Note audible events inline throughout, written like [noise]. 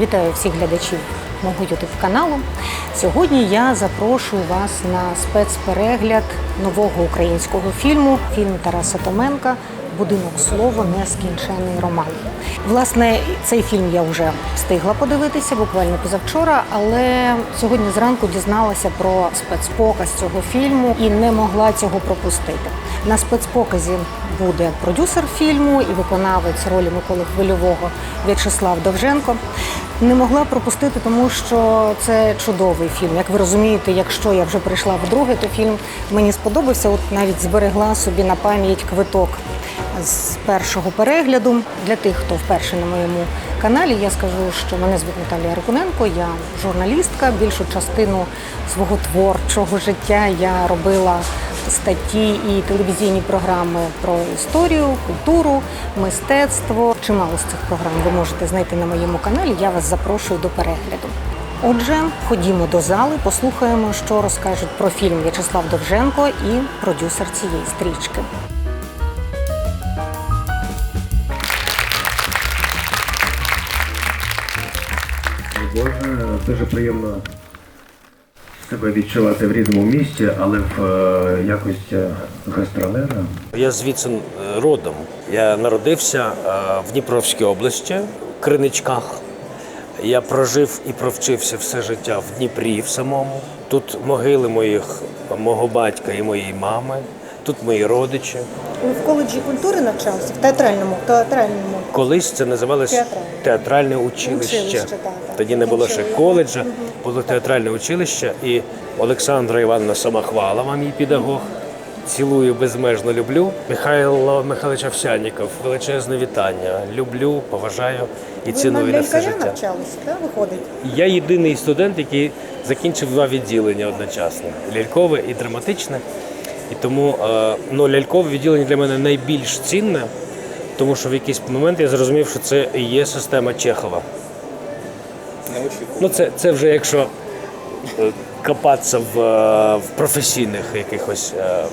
Вітаю всіх глядачів мого ютуб каналу. Сьогодні я запрошую вас на спецперегляд нового українського фільму. Фільм Тараса Томенка Будинок слово нескінчений роман. Власне, цей фільм я вже встигла подивитися буквально позавчора, але сьогодні зранку дізналася про спецпоказ цього фільму і не могла цього пропустити. На спецпоказі буде продюсер фільму і виконавець ролі Миколи Хвильового В'ячеслав Довженко. Не могла пропустити, тому що це чудовий фільм. Як ви розумієте, якщо я вже прийшла вдруге, то фільм мені сподобався. От навіть зберегла собі на пам'ять квиток з першого перегляду. Для тих, хто вперше на моєму каналі, я скажу, що мене звуть Наталія Ракуненко, я журналістка. Більшу частину свого творчого життя я робила статті і телевізійні програми про історію, культуру, мистецтво. Чимало з цих програм ви можете знайти на моєму каналі. Я вас запрошую до перегляду. Отже, ходімо до зали, послухаємо, що розкажуть про фільм В'ячеслав Довженко і продюсер цієї стрічки. Дуже приємно себе відчувати в рідному місті, але в е, якості гастролера. Я звідси е, родом. Я народився е, в Дніпровській області, в Криничках. Я прожив і провчився все життя в Дніпрі в самому. Тут могили моїх, мого батька і моєї мами. Тут мої родичі. Ви в коледжі культури навчався? В театральному, в театральному. Колись це називалось Театральне. театральне училище. Училище, так. Тоді не було ще коледжа, було театральне училище. І Олександра Івановна Самохвалова, мій педагог. Цілую безмежно люблю. Михайло Михайлович Овсянніков, величезне вітання. Люблю, поважаю і Ви на ціную на все життя. навчалися, так, виходить? Я єдиний студент, який закінчив два відділення одночасно: лялькове і драматичне. І тому е, ну, лялькове відділення для мене найбільш цінне, тому що в якийсь момент я зрозумів, що це і є система Чехова. Ну, це, це вже якщо е, копатися в, е, в професійних якихось е, е,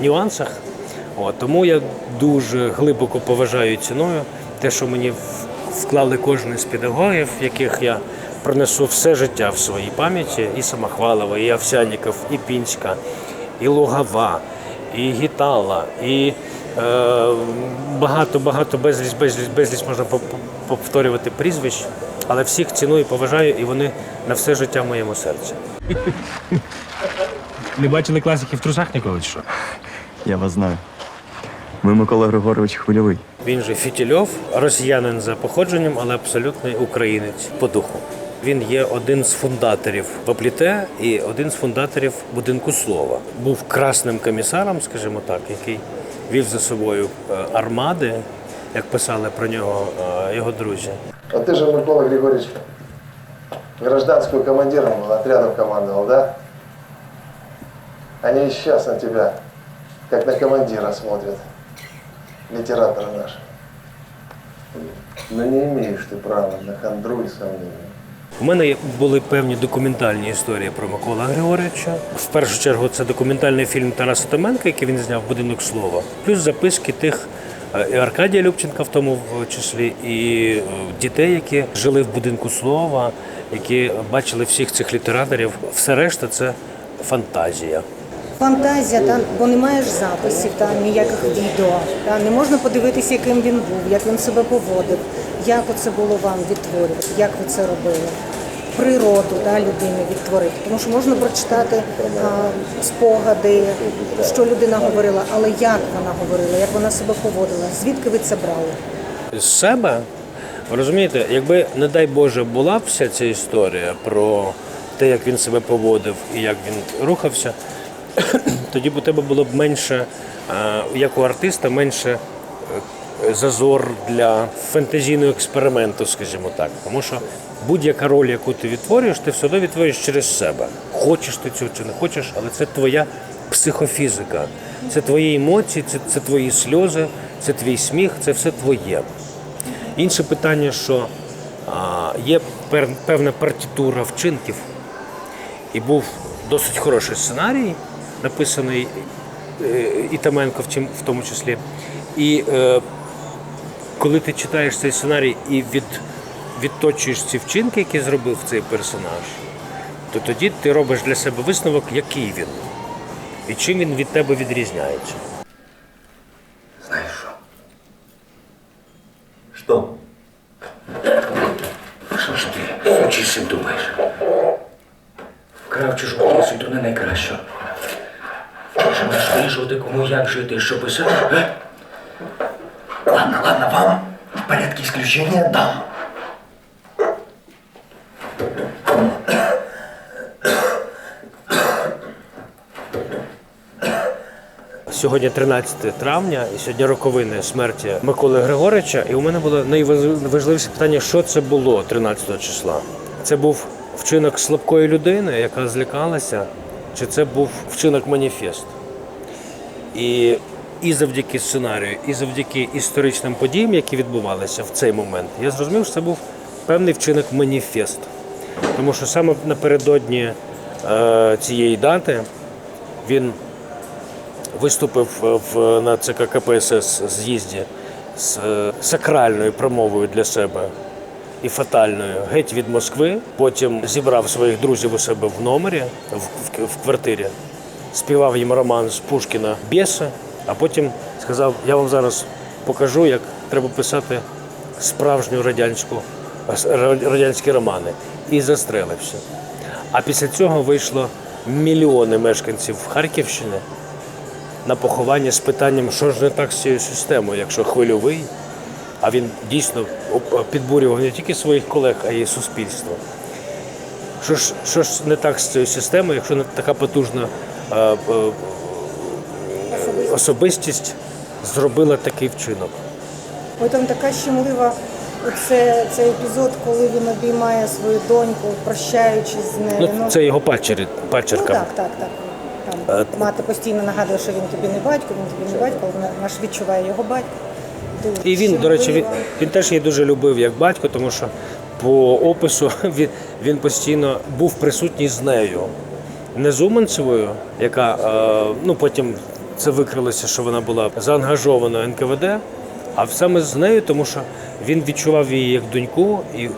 нюансах. От, тому я дуже глибоко поважаю і ціную те, що мені вклали кожен з педагогів, яких я пронесу все життя в своїй пам'яті, і Самохвалова, і Овсяніков, і Пінська, і Лугава, і Гітала, і е, багато, багато безліч, безліч, безліч можна повторювати прізвищ, але всіх ціную, і поважаю, і вони на все життя в моєму серці. Не бачили класиків в трусах ніколи чи що? Я вас знаю. Ви Микола Григорович Хвильовий. Він же Фітільов, росіянин за походженням, але абсолютний українець по духу. Він є один з фундаторів Попліте і один з фундаторів будинку слова. Був красним комісаром, скажімо так, який вів за собою е, армади, як писали про нього е, його друзі. А ты же, Микола Григорьевич, гражданскую командиром был, отрядом командовал, да? Они и сейчас на тебя, как на командира смотрят, литераторы наши. Но не имеешь ты права на хандру и сомнения. У мене є- були певні документальні історії про Микола Григоровича. В першу чергу це документальний фільм Тараса Томенка, який він зняв Будинок слова, плюс записки тих е, і Аркадія Любченка, в тому числі, і е, дітей, які жили в будинку слова, які бачили всіх цих літераторів. Все решта це фантазія. Фантазія, та, бо немає ж записів, та, ніяких відео. Та, не можна подивитися, яким він був, як він себе поводив, як оце було вам відтворювати, як ви це робили. Природу та, людини відтворити. Тому що можна прочитати а, спогади, що людина говорила, але як вона говорила, як вона себе поводила, звідки ви це брали? з себе. Розумієте, якби, не дай Боже, була вся ця історія про те, як він себе поводив і як він рухався, [clears throat] тоді б у тебе було б менше, як у артиста, менше е, зазор для фантазійного експерименту, скажімо так. Тому що будь-яка роль, яку ти відтворюєш, ти все одно відтворюєш через себе. Хочеш ти цього чи не хочеш, але це твоя психофізика. Це твої емоції, це, це твої сльози, це твій сміх, це все твоє. Інше питання, що а, є певна партитура вчинків, і був досить хороший сценарій, написаний е, і в чим- в тому числі. І е, коли ти читаєш цей сценарій і від відточуєш ці вчинки, які зробив цей персонаж, то тоді ти робиш для себе висновок, який він. І чим він від тебе відрізняється. Знаешь что? Что? Що ж ти, сучий син, думаєш? Вкрав чужу красу, то не найкраще. Маєш вирішувати, кому як жити, що писати? Е? Ладно, ладно, вам в порядке исключения дам. Сьогодні 13 травня, і сьогодні роковини смерті Миколи Григорича. І у мене було найважливіше питання, що це було 13 числа. Це був вчинок слабкої людини, яка злякалася, чи це був вчинок маніфест. І, і завдяки сценарію, і завдяки історичним подіям, які відбувалися в цей момент, я зрозумів, що це був певний вчинок маніфест. Тому що саме напередодні е, цієї дати він виступив в, на ЦК КПСС з'їзді з е, сакральною промовою для себе і фатальною геть від Москви. Потім зібрав своїх друзів у себе в номері, в, в, в квартирі, співав їм роман з Пушкіна Бєса, а потім сказав: я вам зараз покажу, як треба писати справжню радянську радянські романи. І застрелився. А після цього вийшло мільйони мешканців Харківщини на поховання з питанням, що ж не так з цією системою, якщо хвильовий, а він дійсно підбурював не тільки своїх колег, а й суспільство. Що ж, що ж не так з цією системою, якщо не така потужна е, е, особистість зробила такий вчинок? Ой, там така щемлива. Оце цей епізод, коли він обіймає свою доньку, прощаючись з нею. Ну, це його падчері, ну так, так, так. Там Е, мати постійно нагадує, що він тобі не батько, він тобі не батько, але вона ж відчуває його батько. І він, до речі, він, він теж її дуже любив як батько, тому що по опису [laughs] він, він постійно був присутній з нею. Не з Уманцевою, яка е, ну потім це викрилося, що вона була заангажована НКВД, а саме з нею, тому що він відчував її як доньку і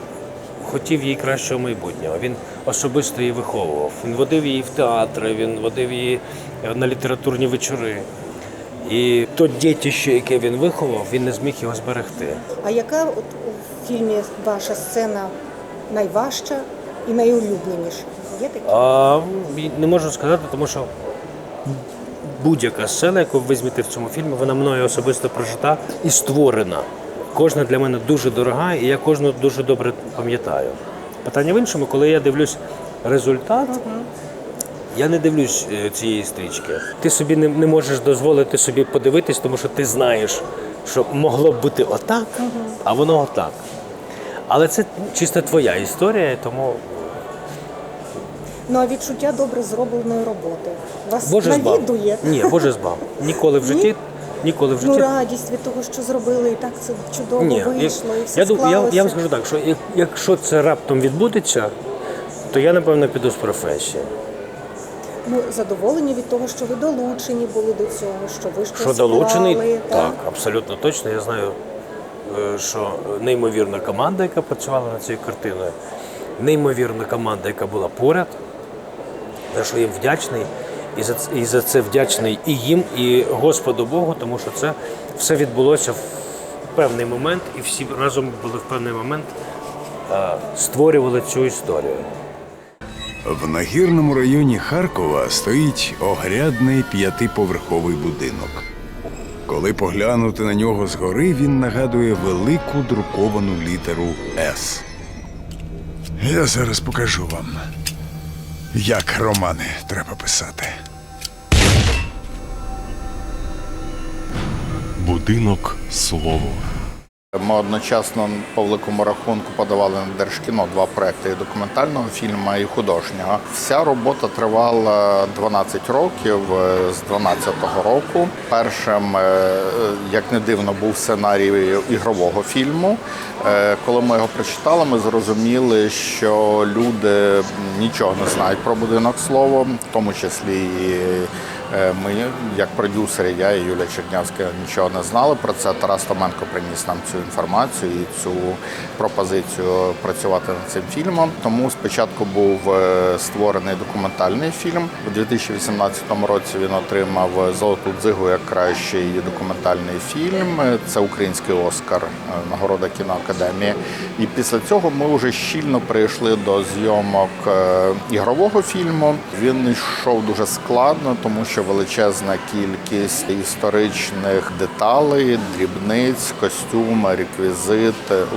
хотів їй кращого майбутнього. Він особисто її виховував. Він водив її в театри, він водив її е, на літературні вечори. І то дітище, яке він виховав, він не зміг його зберегти. А яка от у фільмі ваша сцена найважча і найулюбленіша? Є такі? А, не можу сказати, тому що будь-яка сцена, яку ви візьмете в цьому фільмі, вона мною особисто прожита і створена. Кожна для мене дуже дорога, і я кожну дуже добре пам'ятаю. Питання в іншому, коли я дивлюсь результат, я не дивлюсь е, цієї стрічки. Ти собі не, не можеш дозволити собі подивитись, тому що ти знаєш, що могло б бути отак, а воно отак. Але це чисто твоя історія, тому Ну а відчуття добре зробленої роботи. Вас Боже збав. навідує? Ні, Боже збав. Ніколи в житті. Ніколи в Ну, радість від того, що зробили, і так це чудово Ні, вийшло, і все я, дум- я, я вам скажу так, що як- якщо це раптом відбудеться, то я напевно піду з професії. Ну, задоволені від того, що ви долучені були до цього, що ви щось Що долучений, вклали, так, абсолютно точно. Я знаю, е, що неймовірна команда, яка працювала над цією картиною, неймовірна команда, яка була поряд, за що їм вдячний. І за, і за це вдячний і їм, і Господу Богу, тому що це все відбулося в певний момент, і всі разом були в певний момент е, створювали цю історію. В нагірному районі Харкова стоїть огрядний п'ятиповерховий будинок. Коли поглянути на нього згори, він нагадує велику друковану літеру С. Я зараз покажу вам, як романи треба писати. Будинок слово. Ми одночасно по великому рахунку подавали на Держкіно два проекти і документального фільму і художнього. Вся робота тривала 12 років е, з 12-го року. Першим, е, як не дивно, був сценарій ігрового фільму. Е, Коли ми його прочитали, ми зрозуміли, що люди нічого не знають про будинок слово, в тому числі і Ми, як продюсери, я і Юлія Чернявська нічого не знали про це. Тарас Томенко приніс нам цю інформацію і цю пропозицію працювати над цим фільмом. Тому спочатку був е, створений документальний фільм. У 2018 році він отримав золоту дзигу як кращий документальний фільм. Це український Оскар, е, нагорода кіноакадемії. І після цього ми вже щільно прийшли до зйомок е, ігрового фільму. Він йшов дуже складно, тому що величезна кількість історичних деталей, дрібниць, костюми, реквізит,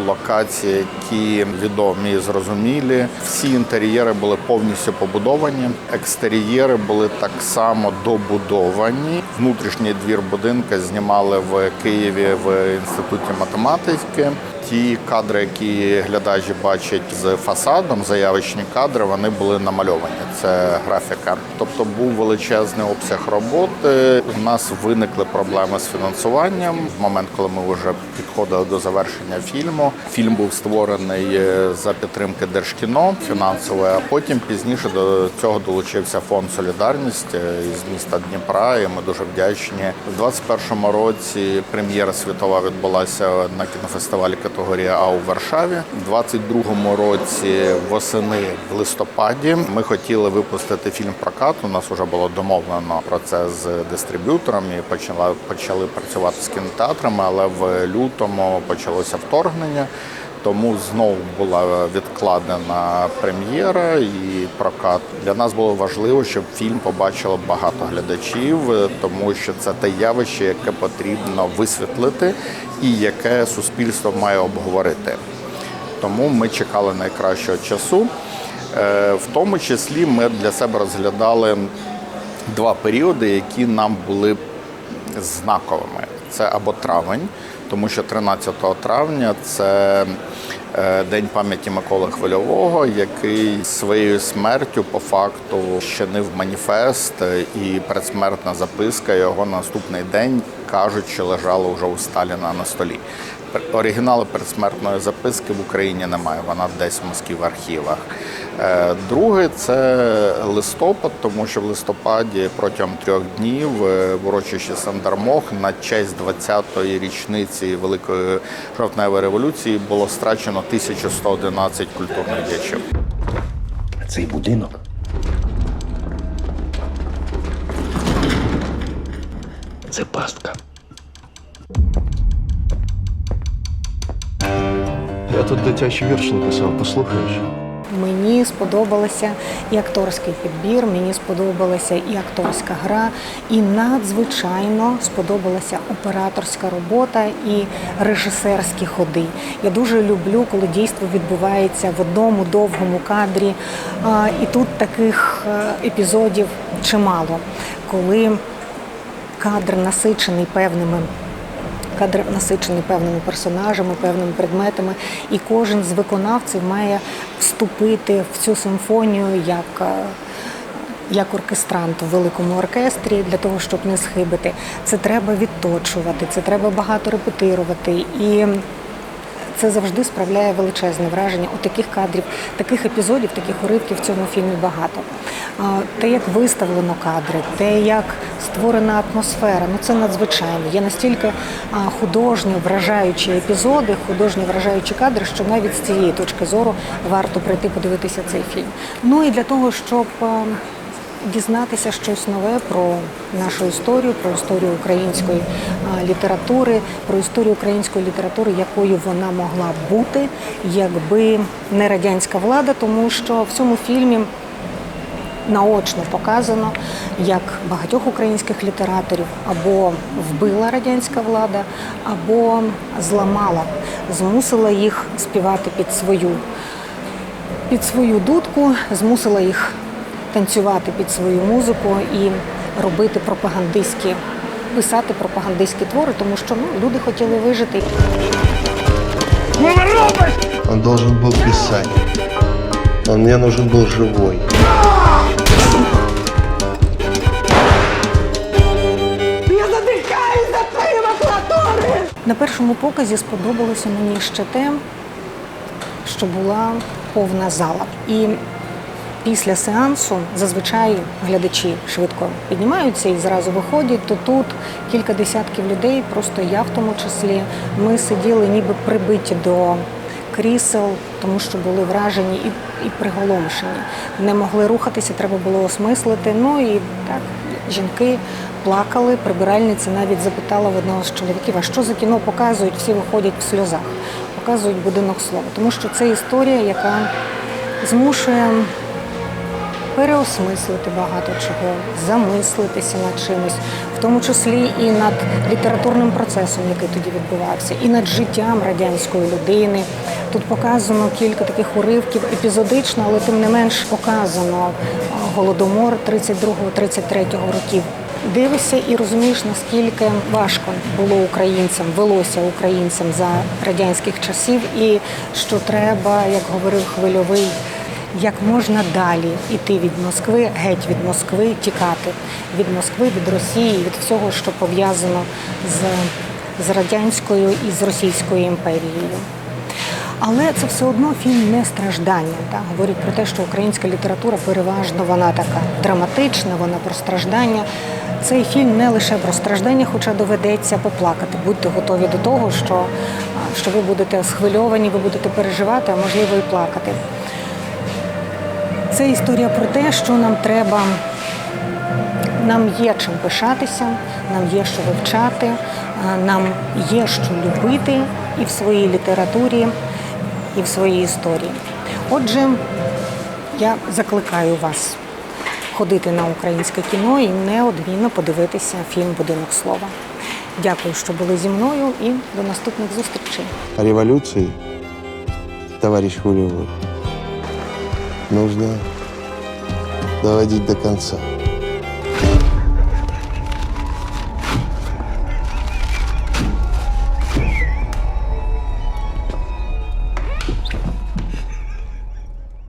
локації, які відомі і зрозумілі. Всі інтер'єри були повністю побудовані. Екстер'єри були так само добудовані. Внутрішній двір будинка знімали в Києві в інституті математики. Ті кадри, які глядачі бачать з фасадом, заявочні кадри, вони були намальовані. Це графіка. Тобто був величезний обсяг роботи. У нас виникли проблеми з фінансуванням. В момент, коли ми вже підходили до завершення фільму, фільм був створений е, за підтримки Держкіно фінансової, а потім пізніше до цього долучився фонд Солідарність е, із міста Дніпра. І ми дуже вдячні. У 21-му році прем'єра світова відбулася на кінофестивалі категорія А у Варшаві. У 22-му році восени в листопаді ми хотіли випустити фільм прокат. У нас вже було домовлено про це з дистриб'ютором і почала почали працювати з кінотеатрами, але в лютому почалося вторгнення. Тому знову була відкладена прем'єра і прокат. Для нас було важливо, щоб фільм побачило багато глядачів, тому що це те явище, яке потрібно висвітлити і яке суспільство має обговорити. Тому ми чекали найкращого часу. Е, В тому числі ми для себе розглядали два періоди, які нам були знаковими. Це або травень, тому що 13 травня це е, День пам'яті Миколи Хвильового, який своєю смертю по факту щинив маніфест, е, і предсмертна записка його наступний день кажуть, що лежала вже у Сталіна на столі. Оригіналу передсмертної записки в Україні немає, вона десь в Москві в архівах. Е, Друге це листопад, тому що в листопаді протягом трьох днів е, в урочищі Сандармох на честь 20-ї річниці Великої жовтневої революції було страчено 1111 культурних діячів. Цей будинок це пастка. Я тут дитячий вірш написав, послухаєш? Мені сподобалося і акторський підбір, мені сподобалася і акторська гра, і надзвичайно сподобалася операторська робота і режисерські ходи. Я дуже люблю, коли дійство відбувається в одному довгому кадрі. І тут таких е, епізодів чимало, коли кадр насичений певними кадр насичений певними персонажами, певними предметами, і кожен з виконавців має вступити в цю симфонію як, е, як оркестрант у великому оркестрі для того, щоб не схибити. Це треба відточувати, це треба багато репетирувати. І це завжди справляє величезне враження. У таких кадрів, таких епізодів, таких уривків в цьому фільмі багато. Те, як виставлено кадри, те, як створена атмосфера, ну це надзвичайно. Є настільки а, художньо вражаючі епізоди, художньо вражаючі кадри, що навіть з цієї точки зору варто прийти подивитися цей фільм. Ну і для того, щоб а, дізнатися щось нове про нашу історію, про історію української літератури, про історію української літератури, якою вона могла б бути, якби не радянська влада, тому що в цьому фільмі наочно показано, як багатьох українських літераторів або вбила радянська влада, або зламала, змусила їх співати під свою під свою дудку, змусила їх танцювати під свою музику і робити пропагандистські, писати пропагандистські твори, тому що ну, люди хотіли вижити. Он должен был писать. Он мне нужен был живой. На першому показі сподобалося мені ще те, що була повна зала. І після сеансу зазвичай глядачі швидко піднімаються і зразу виходять, то тут кілька десятків людей, просто я в тому числі, ми сиділи ніби прибиті до крісел, тому що були вражені і, і приголомшені. Не могли рухатися, треба було осмислити. Ну і так, жінки плакали. Прибиральниця навіть запитала в одного з чоловіків, а що за кіно показують, всі виходять в сльозах. Показують будинок слова. Тому що це історія, яка змушує переосмислити багато чого, замислитися над чимось, в тому числі і над літературним процесом, який тоді відбувався, і над життям радянської людини. Тут показано кілька таких уривків епізодично, але тим не менш показано а, голодомор 32-33 років. Дивишся і розумієш, наскільки важко було українцям, велося українцям за радянських часів, і що треба, як говорив хвильовий, як можна далі йти від Москви, геть від Москви, тікати від Москви, від Росії, від всього, що пов'язано з, з радянською і з Російською імперією. Але це все одно фільм не страждання. Так? Говорять про те, що українська література переважно вона така драматична, вона про страждання. Цей фільм не лише про страждання, хоча доведеться поплакати. Будьте готові до того, що, що ви будете схвильовані, ви будете переживати, а можливо і плакати. Це історія про те, що нам треба. Нам є чим пишатися, нам є що вивчати, нам є що любити і в своїй літературі, і в своїй історії. Отже, я закликаю вас ходити на українське кіно і неодмінно подивитися фільм Будинок слова. Дякую, що були зі мною, і до наступних зустрічей. Революции, товарищ Хулиевой, нужно доводить до конца.